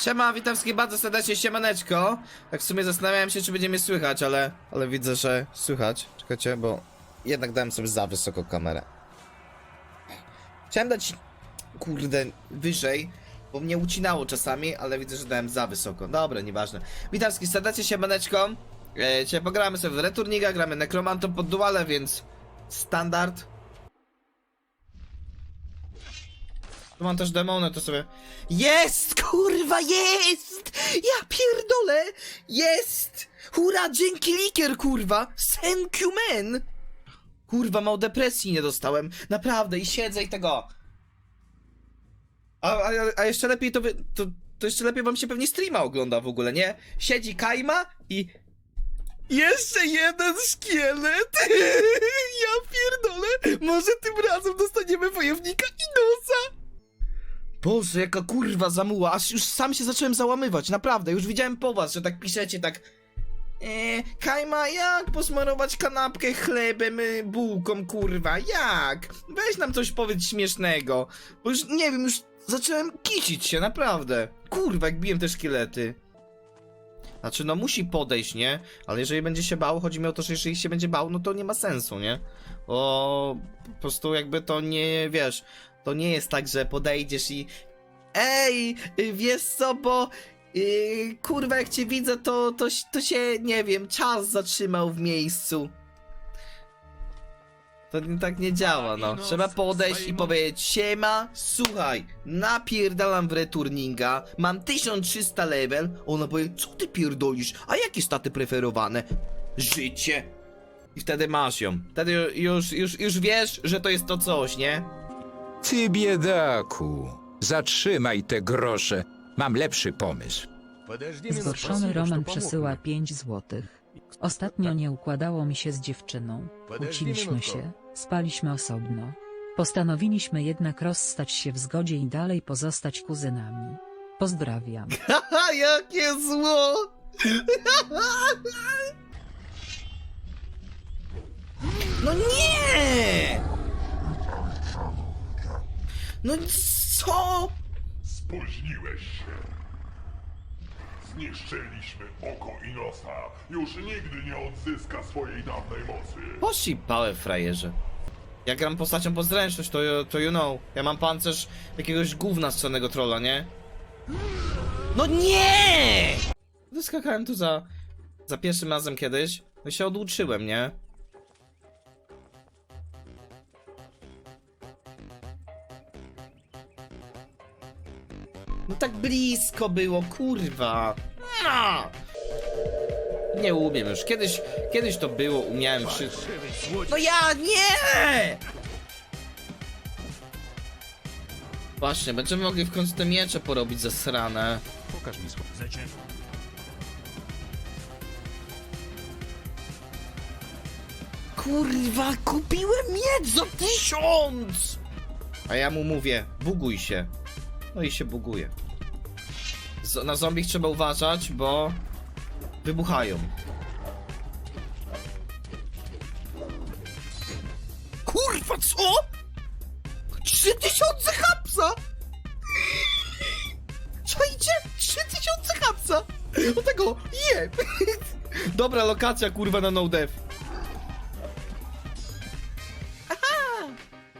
Siema, witam wszystkich bardzo serdecznie, siemaneczko. Tak w sumie zastanawiałem się, czy będzie mnie słychać, ale, ale widzę, że słychać. Czekajcie, bo jednak dałem sobie za wysoko kamerę. Chciałem dać, kurde, wyżej, bo mnie ucinało czasami, ale widzę, że dałem za wysoko. Dobra, nieważne. Witam wszystkich serdecznie, siemaneczko. E, dzisiaj pogramy sobie w Returniga, gramy Nekromantą pod duale, więc standard. Tu mam też demony, to sobie... Jest! Kurwa, jest! Ja pierdolę! Jest! Hura, dzięki likier, kurwa! Thank you, man! Kurwa, mało depresji nie dostałem. Naprawdę, i siedzę i tego... A, a, a jeszcze lepiej to, wy, to... To jeszcze lepiej wam się pewnie streama ogląda w ogóle, nie? Siedzi Kajma i... Jeszcze jeden szkielet! Ja pierdolę! Może tym razem dostaniemy wojownika Inosa! Boże, jaka kurwa zamuła, aż już sam się zacząłem załamywać, naprawdę, już widziałem po was, że tak piszecie, tak... Eee, Kajma, jak posmarować kanapkę chlebem, y, bułką, kurwa, jak? Weź nam coś powiedz śmiesznego, bo już, nie wiem, już zacząłem kicić się, naprawdę. Kurwa, jak biłem te szkielety. Znaczy, no musi podejść, nie? Ale jeżeli będzie się bał, chodzi mi o to, że jeżeli się będzie bał, no to nie ma sensu, nie? Bo po prostu jakby to nie, wiesz, to nie jest tak, że podejdziesz i Ej, wiesz co, bo yy, kurwa jak cię widzę, to, to, to się, nie wiem, czas zatrzymał w miejscu. To nie- tak nie działa, no. Trzeba podejść i powiedzieć, siema, słuchaj, napierdalam w returninga, mam 1300 level. Ona powie, co ty pierdolisz, a jakie staty preferowane? Życie. I wtedy masz ją. Wtedy już, już, już wiesz, że to jest to coś, nie? Ty biedaku, zatrzymaj te grosze. Mam lepszy pomysł. Zgorszony Roman przesyła 5 złotych. Ostatnio nie układało mi się z dziewczyną. Kłóciliśmy się, spaliśmy osobno. Postanowiliśmy jednak rozstać się w zgodzie i dalej pozostać kuzynami. Pozdrawiam. Haha, jakie zło! No nie! No co? Spóźniłeś się. Zniszczyliśmy oko Inosa. Już nigdy nie odzyska swojej dawnej mocy. Pałe frajerze. Ja gram postacią pod zręczność, to, to you know. Ja mam pancerz jakiegoś gówna z czarnego trolla, nie? No nie! Wyskakałem tu za... za pierwszym razem kiedyś. No i się oduczyłem, nie? No tak blisko było, kurwa. No! Nie umiem już. Kiedyś, kiedyś to było, umiałem wszystko. No ja nie! Właśnie, będziemy mogli w końcu te miecze porobić ze srane. Pokaż mi słowo. Kurwa, kupiłem miecz za tysiąc! A ja mu mówię, buguj się. No i się buguje. Z na zombie trzeba uważać, bo wybuchają. Kurwa, co? 3000 hapsa! Czajcie? 3000 hapsa! O tego, je! Dobra lokacja, kurwa, na no dev.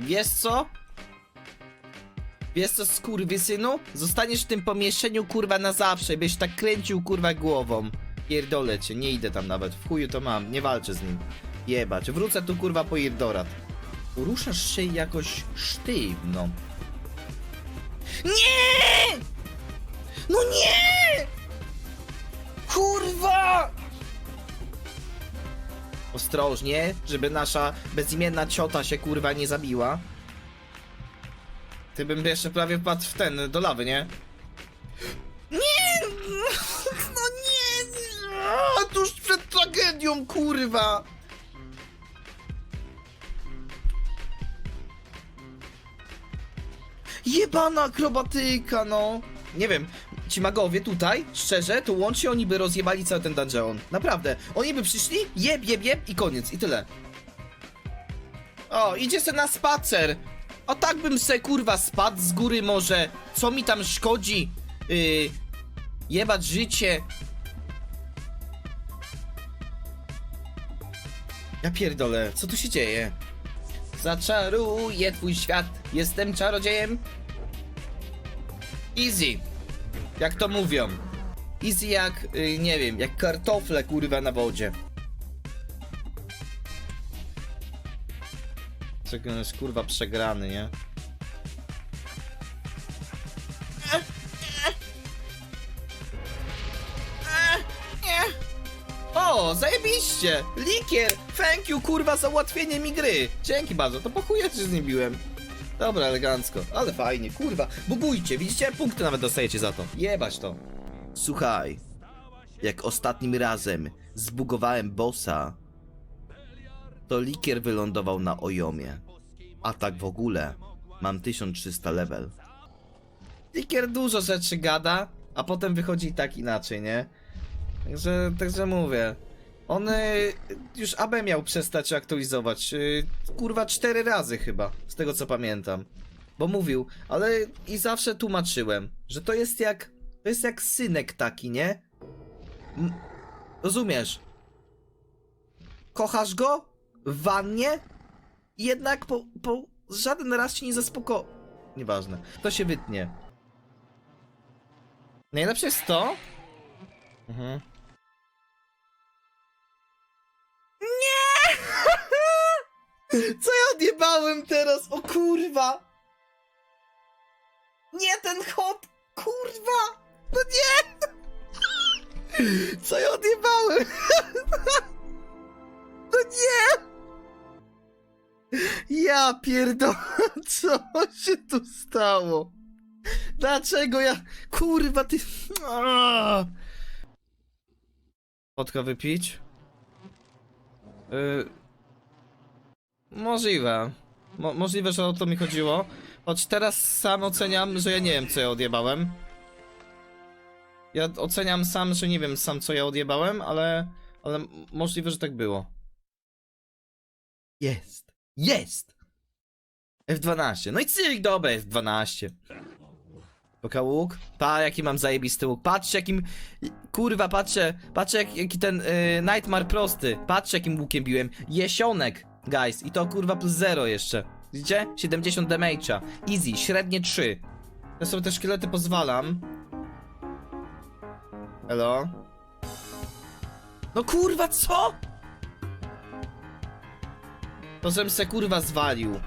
Wiesz co? Wiesz co, skurwysynu? Zostaniesz w tym pomieszczeniu, kurwa, na zawsze, byś tak kręcił, kurwa, głową. Pierdolę cię, nie idę tam nawet, w chuju to mam, nie walczę z nim. Jebać, wrócę tu, kurwa, po Irdorat. Ruszasz się jakoś sztywno. Nie! No nie! Kurwa! Ostrożnie, żeby nasza bezimienna ciota się kurwa nie zabiła. Ty bym jeszcze prawie wpadł w ten, do lawy, nie? Nie! No nie! A, Tuż przed tragedią, kurwa! Jebana akrobatyka, no! Nie wiem, ci magowie tutaj, szczerze, to łącznie oni by rozjebali cały ten dungeon. Naprawdę. Oni by przyszli, jeb, jeb, jeb i koniec, i tyle. O, idzie se na spacer. O tak bym se kurwa spadł z góry może. Co mi tam szkodzi? Yy, Jebać życie! Ja pierdolę, co tu się dzieje? Zaczaruję twój świat, jestem czarodziejem. Easy. Jak to mówią. Easy jak, y, nie wiem, jak kartofle kurwa na wodzie. Jest kurwa przegrany, nie? O, zajebiście! Likier! Thank you, kurwa, za ułatwienie mi gry! Dzięki bardzo, to po chuja się z nim biłem. Dobra, elegancko, ale fajnie, kurwa. Bugujcie, widzicie? Punkty nawet dostajecie za to. Jebać to. Słuchaj, jak ostatnim razem zbugowałem bossa, to Likier wylądował na Ojomie. A tak w ogóle, mam 1300 level. Likier dużo rzeczy gada, a potem wychodzi i tak inaczej, nie? Także, także mówię. On y, już AB miał przestać aktualizować. y, kurwa cztery razy chyba, z tego co pamiętam. Bo mówił, ale i zawsze tłumaczyłem, że to jest jak. To jest jak synek taki, nie? M rozumiesz? Kochasz go? W wannie? Jednak po, po żaden raz ci nie zaspoko... Nieważne. To się wytnie. Najlepsze jest to... Mhm. Nie! Co ja odjebałem teraz? O kurwa! Nie ten hot! Kurwa! No nie! Co ja odjebałem? No nie! Ja pierdolę, co się tu stało? Dlaczego ja... Kurwa, ty... Wodka wypić? Yy... Możliwe. Mo możliwe, że o to mi chodziło. Choć teraz sam oceniam, że ja nie wiem, co ja odjebałem. Ja oceniam sam, że nie wiem sam, co ja odjebałem, ale... Ale możliwe, że tak było. Jest! Jest! F12. No i cyrk, dobra, F12. Poka łuk. Pa, jaki mam zajebisty łuk. Patrzcie, jakim... Kurwa, patrzcie. Patrzcie, jak, jaki ten y, Nightmare prosty. Patrzcie, jakim łukiem biłem. Jesionek, guys. I to kurwa plus 0 jeszcze. Widzicie? 70 damage'a. Easy, średnie 3. Ja sobie te szkielety pozwalam. Hello? No kurwa, co? To żem se kurwa zwalił.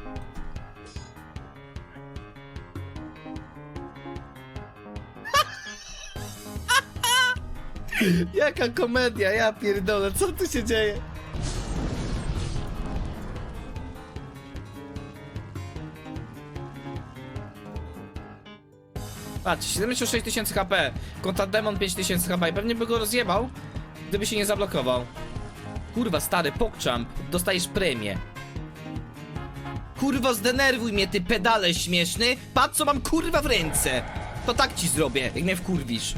Jaka komedia, ja pierdolę, co tu się dzieje? Patrz, 76 tysięcy HP, konta demon 5 tysięcy HP i pewnie by go rozjebał, gdyby się nie zablokował. Kurwa, stary, pokczamp, dostajesz premię. Kurwa, zdenerwuj mnie, ty pedale śmieszny. Patrz, co mam kurwa w ręce. To tak ci zrobię, jak mnie wkurwisz.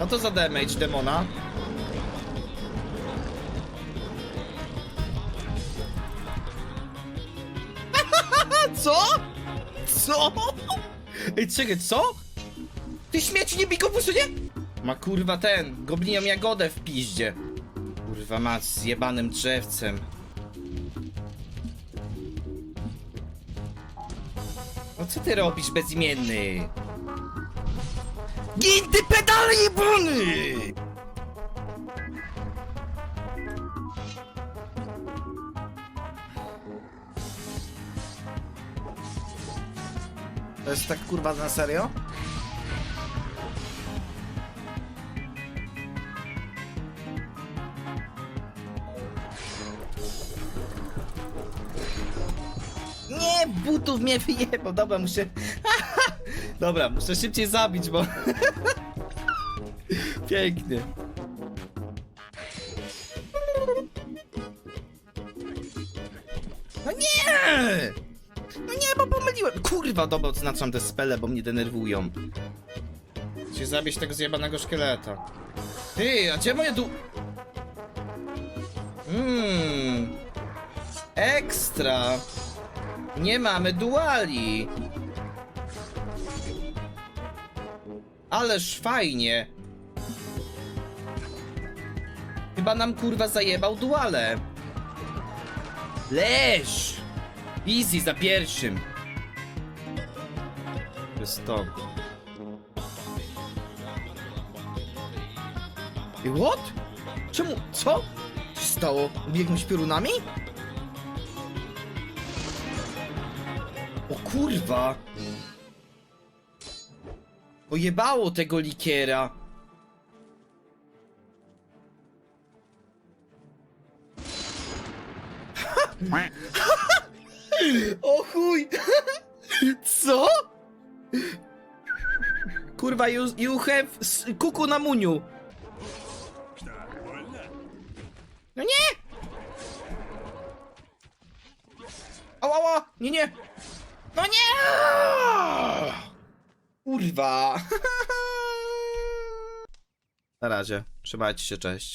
No to za damage demona. Co? Co? Ej, czekaj, co? Ty śmieci nie bij go nie? Ma kurwa ten, goblinią jagodę w piździe. Kurwa mać z jebanym drzewcem. No co ty robisz bezimienny? Gin ty pedale jebany! To jest tak kurwa na serio? Nie, butów mnie wyjebał. Dobra, muszę... Dobra, muszę szybciej zabić, bo... Pięknie. No nie! No nie, bo pomyliłem. Kurwa, dobra, odznaczam te spele, bo mnie denerwują. Chcę zabić tego zjebanego szkieleta. Ty, a gdzie moje du... Mmm. Ekstra! Nie mamy duali! Ależ fajnie! Chyba nam kurwa zajebał duale. Leż! Easy za pierwszym. Jest to. I what? Czemu? Co? Co się stało? Biegną piorunami? Kurwa! Pojebało tego likiera. o chuj! Co? Kurwa, you, you have kuku na muniu. No nie! Ała, ała! Nie, nie! No nie! Kurwa! Na razie. Trzymajcie się, cześć.